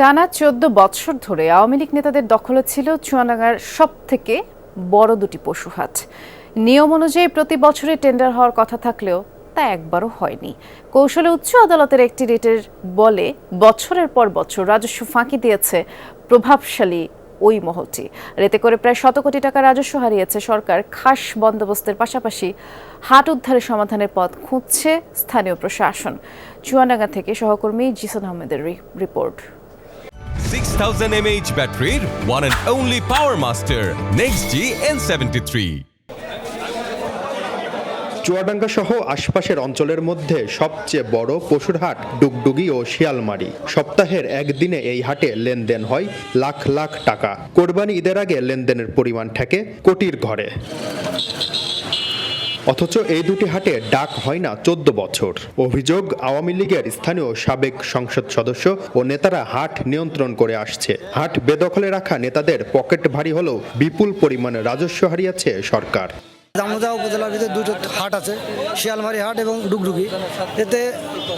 টানা চোদ্দ বছর ধরে আওয়ামী লীগ নেতাদের দখলে ছিল চুয়াডাঙ্গার সব থেকে বড় দুটি পশু হাট। নিয়ম অনুযায়ী প্রতি বছরে টেন্ডার হওয়ার কথা থাকলেও তা একবারও হয়নি। কৌশলে উচ্চ আদালতের একটি রেটের বলে বছরের পর বছর রাজস্ব ফাঁকি দিয়েছে প্রভাবশালী ওই মহলটি। আর এতে করে প্রায় শত কোটি টাকা রাজস্ব হারিয়েছে সরকার। খাস বন্দোবস্তের পাশাপাশি হাট উদ্ধারের সমাধানের পথ খুঁজছে স্থানীয় প্রশাসন। চুয়াডাঙ্গা থেকে সহকর্মী জিসান আহমেদের রি- রিপোর্ট 6000 mAh ব্যাটারির one and only power master, next G N73 Chuadanga সহ আশপাশের অঞ্চলের মধ্যে সবচেয়ে বড় পশুর হাট ডুগডুগি ও শিয়ালমারি। সপ্তাহের একদিনে এই হাটে লেনদেন হয় লাখ লাখ টাকা। কোরবানি ঈদের আগে লেনদেনের পরিমাণ ঠেকে কোটির ঘরে। অথচ এই দুটি হাটে ডাক হয় না চোদ্দ বছর। অভিযোগ আওয়ামী লীগের স্থানীয় সাবেক সংসদ সদস্য ও নেতারা হাট নিয়ন্ত্রণ করে আসছে। হাট বেদখলে রাখা নেতাদের পকেট ভারী হলেও বিপুল পরিমাণে রাজস্ব হারিয়েছে সরকার। জামুদা উপজেলার ভিতরে দুটো হাট আছে শিয়ালমারি হাট এবং ডুগডুগি। এতে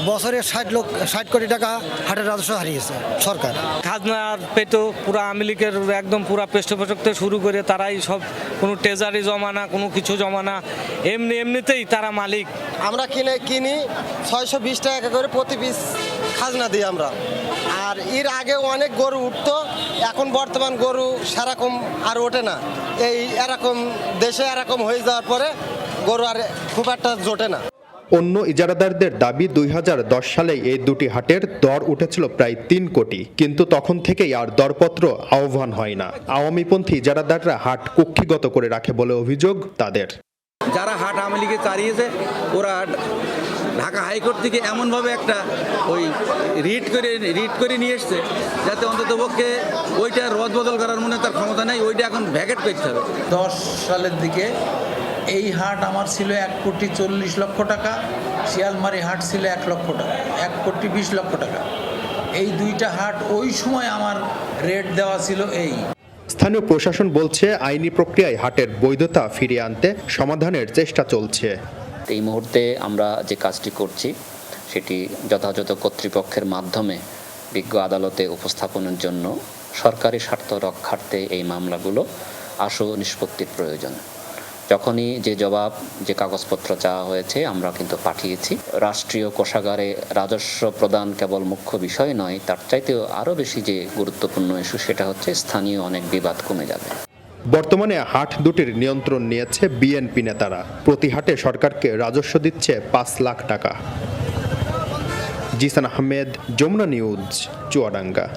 বছরে ষাট লোক ষাট কোটি টাকা হাটের রাজস্ব হারিয়েছে সরকার। খাজনার পেতো পুরা আওয়ামী লীগের একদম পুরা পৃষ্ঠপোষক থেকে শুরু করে তারাই সব কোনো ট্রেজারি জমা না কোনো কিছু জমা না এমনি এমনিতেই তারা মালিক। আমরা কিনে কিনি ছয়শো বিশ টাকা করে প্রতি পিস খাজনা দিই আমরা। আর এর আগে অনেক গরু উঠতো এখন বর্তমান গরু সেরকম আর ওঠে না। এই এরকম দেশে এরকম হয়ে যাওয়ার পরে গরু আর খুব একটা জোটে না। অন্য ইজারাদারদের দাবি দুই হাজার দশ সালে এই দুটি হাটের দর উঠেছিল প্রায় তিন কোটি কিন্তু তখন থেকেই আর দরপত্র আহ্বান হয় না। আওয়ামীপন্থী ইজারাদাররা হাট কক্ষিগত করে রাখে বলে অভিযোগ তাদের। যারা হাট আওয়ামী লীগে চালিয়েছে ওরা ঢাকা হাইকোর্ট থেকে এমনভাবে একটা ওই রিট করে রিট করে নিয়ে এসছে যাতে অন্তত পক্ষে ওইটা রদ বদল করার মনে তার ক্ষমতা নেই ওইটা এখন ভ্যাকেট করতে হবে। দশ সালের দিকে এই হাট আমার ছিল এক কোটি চল্লিশ লক্ষ টাকা শিয়ালমারি হাট ছিল এক লক্ষ টাকা এক কোটি বিশ লক্ষ টাকা। এই দুইটা হাট ওই সময় আমার রেট দেওয়া ছিল এই। স্থানীয় প্রশাসন বলছে আইনি প্রক্রিয়ায় হাটের বৈধতা ফিরিয়ে আনতে সমাধানের চেষ্টা চলছে। এই মুহূর্তে আমরা যে কাজটি করছি, সেটি যথাযথ কর্তৃপক্ষের মাধ্যমে বিজ্ঞ আদালতে উপস্থাপনের জন্য সরকারি স্বার্থ রক্ষার্থে এই মামলাগুলো আশু নিষ্পত্তির প্রয়োজন। যখনই যে জবাব, যে কাগজপত্র চাওয়া হয়েছে, আমরা কিন্তু পাঠিয়েছি। রাষ্ট্রীয় কোষাগারে রাজস্ব প্রদান কেবল মুখ্য বিষয় নয়, তার চাইতেও আরও বেশি যে গুরুত্বপূর্ণ ইস্যু সেটা হচ্ছে স্থানীয় অনেক বিবাদ কমে যাবে। বর্তমানে হাট দুটির নিয়ন্ত্রণ নিয়েছে বিএনপি নেতারা। প্রতি হাটে সরকারকে রাজস্ব দিচ্ছে পাঁচ লাখ টাকা। জিসান আহমেদ, যমুনা নিউজ, চুয়াডাঙ্গা।